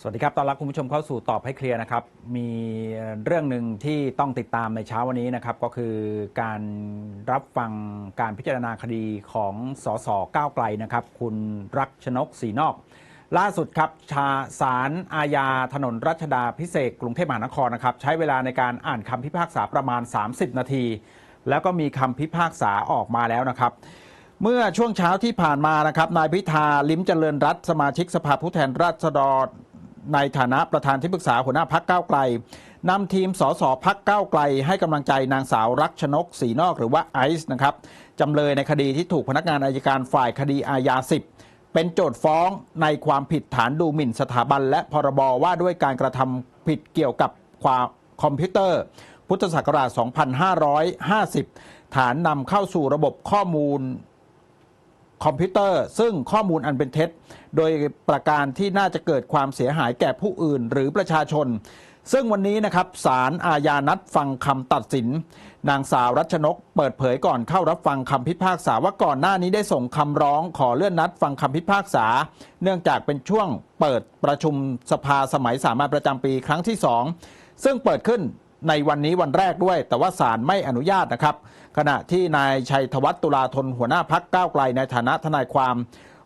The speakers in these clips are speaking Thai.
สวัสดีครับ ตอนรับคุณผู้ชมเข้าสู่ตอบให้เคลียร์นะครับ มีเรื่องหนึ่งที่ต้องติดตามในเช้าวันนี้นะครับ ก็คือการรับฟังการพิจารณาคดีของสสก้าวไกลนะครับ คุณรักชนกศรีนอก ล่าสุดครับชาสารอาญาถนนรัชดาพิเศษกรุงเทพมหานครนะครับ ใช้เวลาในการอ่านคำพิพากษาประมาณ 30 นาที แล้วก็มีคำพิพากษาออกมาแล้วนะครับเมื่อช่วงเช้าที่ผ่านมานะครับ นายพิธาลิ้มเจริญรัตน์สมาชิกสภาผู้แทนราษฎร ในฐานะประธานที่ปรึกษาหัวหน้าพักเก้าไกลนำทีมสสพักเก้าไกล ให้กำลังใจนางสาวรักชนกศรีนอกหรือว่าไอซ์นะครับจำเลยในคดีที่ถูกพนักงานอายการฝ่ายคดีอาญา10เป็นโจทย์ฟ้องในความผิดฐานดูหมิ่นสถาบัน และพรบว่าด้วยการกระทำผิดเกี่ยวกับความคอมพิวเตอร์ พุทธศักราช 2550 ฐานนำเข้าสู่ระบบข้อมูล คอมพิวเตอร์ ซึ่งข้อมูลอันเป็นเท็จ โดยประการที่น่าจะเกิดความเสียหายแก่ผู้อื่นหรือประชาชน ซึ่งวันนี้นะครับศาลอาญานัดฟังคำตัดสิน นางสาวรัชนก เปิดเผยก่อนเข้ารับฟังคำพิพากษาว่าก่อนหน้านี้ได้ส่งคำร้องขอเลื่อนนัดฟังคำพิพากษา เนื่องจากเป็นช่วงเปิดประชุมสภาสมัยสามัญประจำปีครั้งที่สองซึ่งเปิดขึ้น ในวันนี้วันแรกด้วย แต่ว่าศาลไม่อนุญาตนะครับ ขณะที่นายชัยธวัฒน์ตุลาธนหัวหน้าพักก้าวไกลในฐานะทนายความ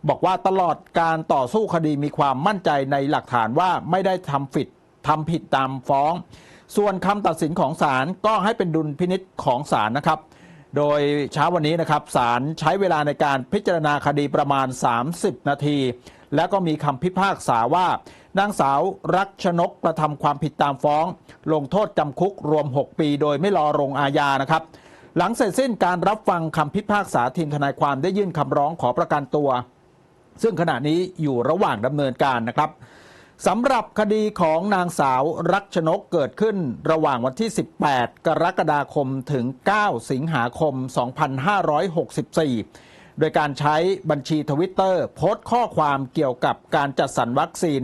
บอกว่าตลอดการต่อสู้คดีมีความมั่นใจในหลักฐานว่าไม่ได้ทำผิดทำผิดตามฟ้อง ส่วนคำตัดสินของศาลก็ให้เป็นดุลพินิษของศาลนะครับ โดยเช้าวันนี้นะครับศาลใช้เวลาในการพิจารณาคดีประมาณ 30 นาที แล้วก็มีคำพิพากษาว่า นางสาวรักชนกกระทำความผิดตามฟ้อง ลงโทษจำคุกรวม 6 ปีโดยไม่รอลงอาญานะครับ หลังเสร็จสิ้นการรับฟังคำพิพากษาทีมทนายความได้ยื่นคำร้องขอประกันตัว ซึ่งขณะนี้อยู่ระหว่างดำเนินการนะครับสำหรับคดีของนางสาวรักชนกเกิดขึ้นระหว่างวันที่ 18 กรกฎาคมถึง 9 สิงหาคม 2564 โดยการใช้บัญชีทวิตเตอร์โพสต์ข้อความเกี่ยวกับการจัดสรรวัคซีน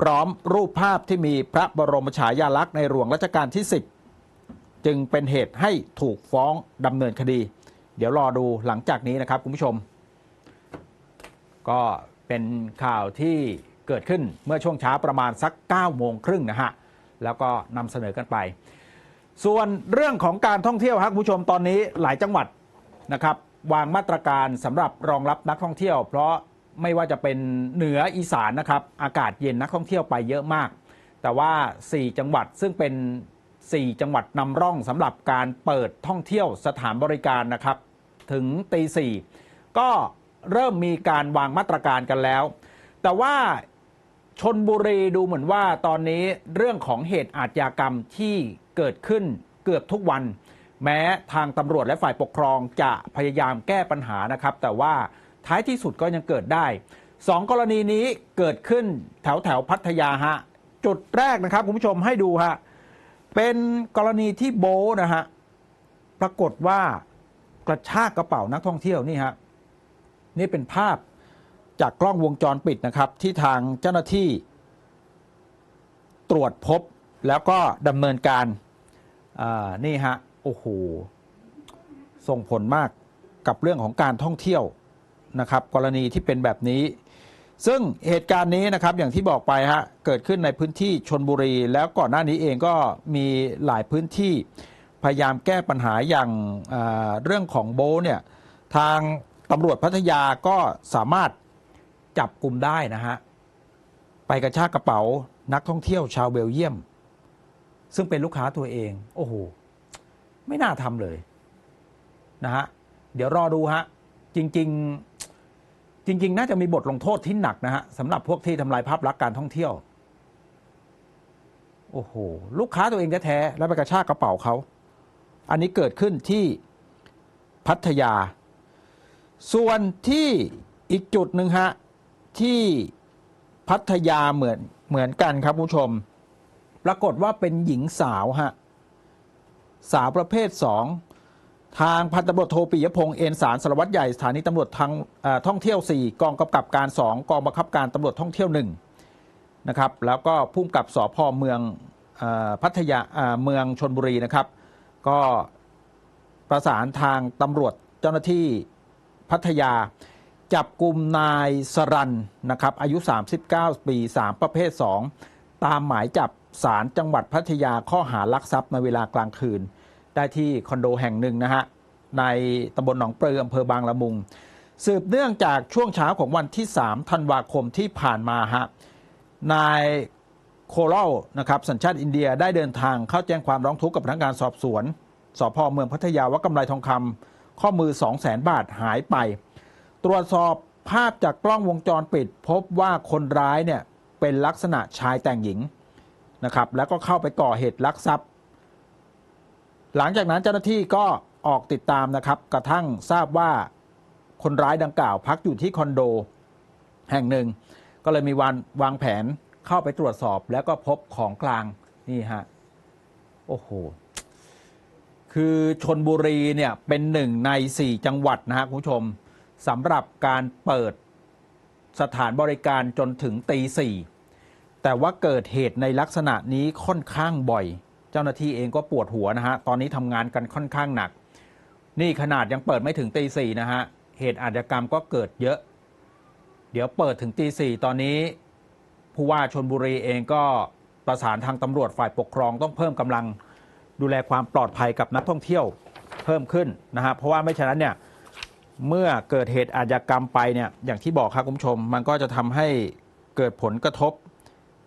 พร้อมรูปภาพที่มีพระบรมฉายาลักษณ์ในหลวงรัชกาลที่ 10 จึงเป็นเหตุให้ถูกฟ้องดำเนินคดี เดี๋ยวรอดูหลังจากนี้นะครับคุณผู้ชม ก็เป็นข่าวที่เกิดขึ้นเมื่อช่วงเช้าประมาณสัก9โมงครึ่งนะฮะ แล้วก็นำเสนอกันไป ส่วนเรื่องของการท่องเที่ยวครับคุณผู้ชมตอนนี้หลายจังหวัดนะครับวางมาตรการสำหรับรองรับนักท่องเที่ยว เพราะ ไม่ว่าจะเป็นเหนืออีสานนะครับ อากาศเย็นนักท่องเที่ยวไปเยอะมาก แต่ว่า 4 จังหวัดซึ่งเป็น 4 จังหวัดนำร่องสำหรับการเปิดท่องเที่ยวสถานบริการนะครับ ถึงตีสี่ก็เริ่มมีการวางมาตรการกันแล้ว แต่ว่าชนบุรีดูเหมือนว่าตอนนี้เรื่องของเหตุอาชญากรรมที่เกิดขึ้นเกือบทุกวัน แม้ทางตำรวจและฝ่ายปกครองจะพยายามแก้ปัญหานะครับ แต่ว่า ท้ายที่สุดก็ยังเกิดได้สองกรณีนี้เกิดขึ้นแถวแถวพัทยาฮะ จุดแรกนะครับคุณผู้ชมให้ดูฮะ เป็นกรณีที่โบนะฮะ ปรากฏว่ากระชากกระเป๋านักท่องเที่ยวนี่ฮะ นี่เป็นภาพจากกล้องวงจรปิดนะครับ ที่ทางเจ้าหน้าที่ ตรวจพบแล้วก็ดำเนินการอ่านี่ฮะ โอ้โห ส่งผลมากกับเรื่องของการท่องเที่ยว นะครับกรณีที่เป็นแบบนี้ ซึ่งเหตุการณ์นี้นะครับอย่างที่บอกไปฮะเกิดขึ้นในพื้นที่ชนบุรี แล้วก่อนหน้านี้เองก็มีหลายพื้นที่พยายามแก้ปัญหาอย่างอ่าเรื่องของโบเนี่ยทางตำรวจพัทยาก็สามารถจับกลุ่มได้นะฮะไปกระชากกระเป๋านักท่องเที่ยวชาวเบลเยียม ซึ่งเป็นลูกค้าตัวเอง โอ้โห ไม่น่าทำเลยนะฮะ เดี๋ยวรอดูฮะ จริง ๆ จริง ๆ น่าจะมีบทลงโทษที่หนักนะฮะสำหรับพวกที่ทำลายภาพลักษณ์การท่องเที่ยว โอ้โห ลูกค้าตัวเองแท้ๆแล้วไปกระชากกระเป๋าเขา อันนี้เกิดขึ้นที่พัทยา ส่วนที่อีกจุดหนึ่งฮะ ที่พัทยาเหมือนเหมือนกันครับผู้ชม ปรากฏว่าเป็นหญิงสาวฮะ สาวประเภทสอง ทางพันตำรวจโทปิยพงษ์เอ็นสารสารวัตรใหญ่สถานีตำรวจทางท่องเที่ยว 4 กองกำกับการ 2 กองบังคับการตำรวจท่องเที่ยว1นะครับแล้วก็พุ่มกับสพเมืองอพัทยาเมืองชนบุรีนะครับ ก็ประสานทางตำรวจเจ้าหน้าที่พัทยา จับกลุ่มนายสรันนะครับอายุ 39 ปี 3 ประเภท 2 ตามหมายจับศาลจังหวัดพัทยาข้อหารักทรัพย์ในเวลากลางคืน ได้ที่คอนโดแห่งหนึ่งนะฮะในตำบลหนองปลืออำเภอบางละมุง สืบเนื่องจากช่วงเช้าของวันที่3ธันวาคมที่ผ่านมาฮะนายโคลลนะครับสัญชาติอินเดียได้เดินทางเข้าแจ้งความร้องทุกข์กับพนักงานสอบสวนสพเมืองพัทยาว่ากำไรทองคำข้อมือ 2 0 0แสนบาทหายไป ตรวจสอบภาพจากกล้องวงจรปิด พบว่าคนร้ายเนี่ยเป็นลักษณะชายแต่งหญิงนะครับแล้วก็เข้าไปก่อเหตุลักทรัพย์ หลังจากนั้นเจ้าหน้าที่ก็ออกติดตามนะครับ กระทั่งทราบว่าคนร้ายดังกล่าวพักอยู่ที่คอนโด แห่งหนึ่ง ก็เลยมีวันวางแผนเข้าไปตรวจสอบแล้วก็พบของกลางนี่ฮะโอ้โหคือชนบุรีเนี่ยเป็นหนึ่งใน 4 จังหวัดนะฮะคุณผู้ชมสำหรับการเปิดสถานบริการจนถึงตีสี่แต่ว่าเกิดเหตุในลักษณะนี้ค่อนข้างบ่อย เจ้าหน้าที่เองก็ปวดหัวนะฮะ ตอนนี้ทำงานกันค่อนข้างหนัก นี่ขนาดยังเปิดไม่ถึงตีสี่นะฮะ เหตุอาชญากรรมก็เกิดเยอะ เดี๋ยวเปิดถึงตีสี่ตอนนี้ ผู้ว่าชนบุรีเองก็ประสานทางตำรวจฝ่ายปกครองต้องเพิ่มกำลังดูแลความปลอดภัยกับนักท่องเที่ยวเพิ่มขึ้นนะฮะเพราะว่าไม่ฉะนั้นเนี่ยเมื่อเกิดเหตุอาชญากรรมไปเนี่ยอย่างที่บอกครับคุณผู้ชม มันก็จะทำให้เกิดผลกระทบ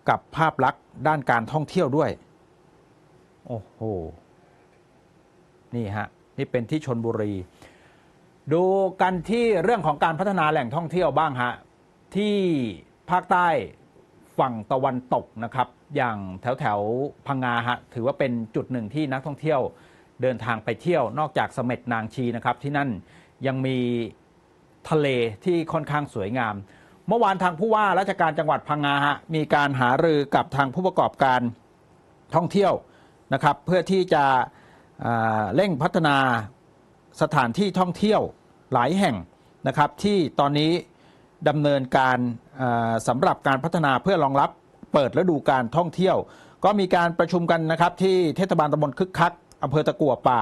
กับภาพลักษณ์ด้านการท่องเที่ยวด้วย โอ้โห นี่ฮะ นี่เป็นที่ชนบุรี ดูกันที่เรื่องของการพัฒนาแหล่งท่องเที่ยวบ้างฮะ ที่ภาคใต้ฝั่งตะวันตกนะครับ อย่างแถวแถวพังงาฮะ ถือว่าเป็นจุดหนึ่งที่นักท่องเที่ยวเดินทางไปเที่ยวนอกจากเสม็ดนางชีนะครับ ที่นั่นยังมีทะเลที่ค่อนข้างสวยงาม เมื่อวานทางผู้ว่าราชการจังหวัดพังงาฮะมีการหารือกับทางผู้ประกอบการท่องเที่ยว นะครับเพื่อที่จะเร่งพัฒนาสถานที่ท่องเที่ยวหลายแห่งนะครับที่ตอนนี้ดำเนินการสำหรับการพัฒนาเพื่อรองรับเปิดฤดูการท่องเที่ยว ก็มีการประชุมกันนะครับที่เทศบาลตำบลคึกคักอำเภอตะกัวป่า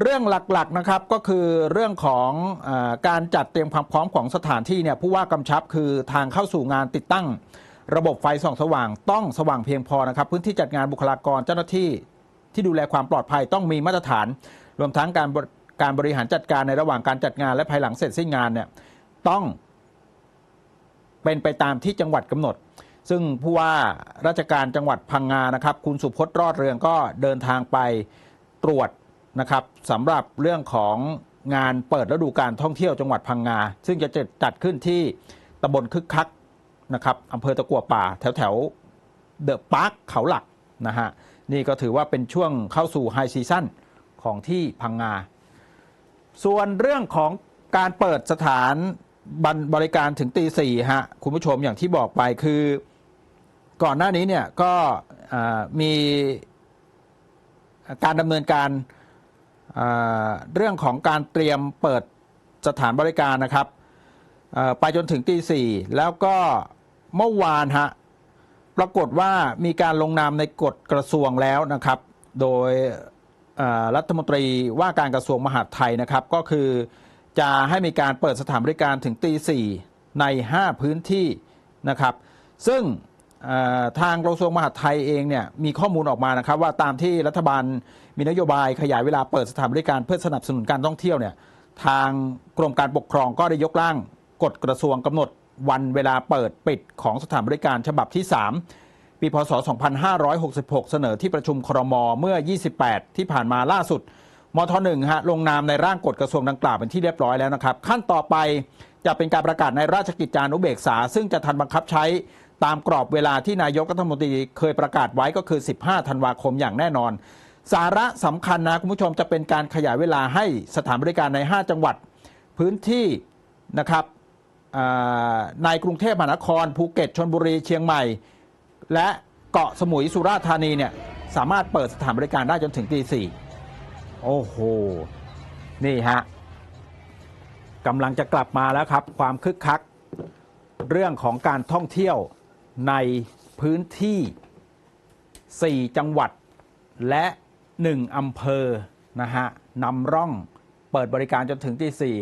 เรื่องหลักๆนะครับก็คือเรื่องของอการจัดเตรียมความพร้อมของสถานที่เนี่ยผู้ว่ากำชับคือทางเข้าสู่งานติดตั้ง ระบบไฟส่องสว่างต้องสว่างเพียงพอนะครับ พื้นที่จัดงานบุคลากรเจ้าหน้าที่ที่ดูแลความปลอดภัยต้องมีมาตรฐาน รวมทั้งการการบริหารจัดการในระหว่างการจัดงานและภายหลังเสร็จสิ้นงานเนี่ยต้องเป็นไปตามที่จังหวัดกำหนด ซึ่งผู้ว่าราชการจังหวัดพังงานะครับ คุณสุพจน์รอดเรืองก็เดินทางไปตรวจนะครับสำหรับเรื่องของงานเปิดฤดูการท่องเที่ยวจังหวัดพังงา ซึ่งจะจัดขึ้นที่ตำบลคึกคัก นะครับอำเภอตะกัวป่าแถวแถวเดอะพาร์คเขาหลักนะฮะนี่ก็ถือว่าเป็นช่วงเข้าสู่ไฮซีซั่นของที่พังงา ส่วนเรื่องของการเปิดสถานบรบริการถึงตีสี่ฮะคุณผู้ชมอย่างที่บอกไปคือก่อนหน้านี้เนี่ยก็มีการดำเนินการเรื่องของการเตรียมเปิดสถานบริการนะครับ ไปจนถึงตีสี่แล้วก็เมื่อวานฮะปรากฏว่ามีการลงนามในกฎกระทรวงแล้วนะครับ โดยรัฐมนตรีว่าการกระทรวงมหาดไทยนะครับ ก็คือจะให้มีการเปิดสถานบริการถึงตีสี่ใน 5 พื้นที่นะครับ ซึ่งทางกระทรวงมหาดไทยเองเนี่ยมีข้อมูลออกมานะครับ ว่าตามที่รัฐบาลมีนโยบายขยายเวลาเปิดสถานบริการเพื่อสนับสนุนการท่องเที่ยวเนี่ยทางกรมการปกครองก็ได้ยกร่าง กฎกระทรวงกำหนดวันเวลาเปิดปิดของสถานบริการฉบับที่ 3 ปีพศ 2566 เสนอที่ประชุมครมเมื่อ 28 ที่ผ่านมาล่าสุดมทหนึ่งฮะลงนามในร่างกฎกระทรวงดังกล่าวเป็นที่เรียบร้อยแล้วนะครับ ขั้นต่อไปจะเป็นการประกาศในราชกิจจานุเบกษา ซึ่งจะทันบังคับใช้ตามกรอบเวลาที่นายกรัฐมนตรีเคยประกาศไว้ก็คือ 15 ธันวาคมอย่างแน่นอน สาระสำคัญนะคุณผู้ชมจะเป็นการขยายเวลาให้สถานบริการใน 5 จังหวัด พื้นที่นะครับ ในกรุงเทพมหานคร ภูเก็ตชนบุรีเชียงใหม่ และเกาะสมุยสุราษฎร์ธานีเนี่ยสามารถเปิดสถานบริการได้จนถึงตีสี่โอ้โห นี่ฮะกำลังจะกลับมาแล้วครับ ความคึกคัก เรื่องของการท่องเที่ยวในพื้นที่ 4 จังหวัดและ 1อำเภอนะฮะนำร่องเปิดบริการจนถึงตีสี่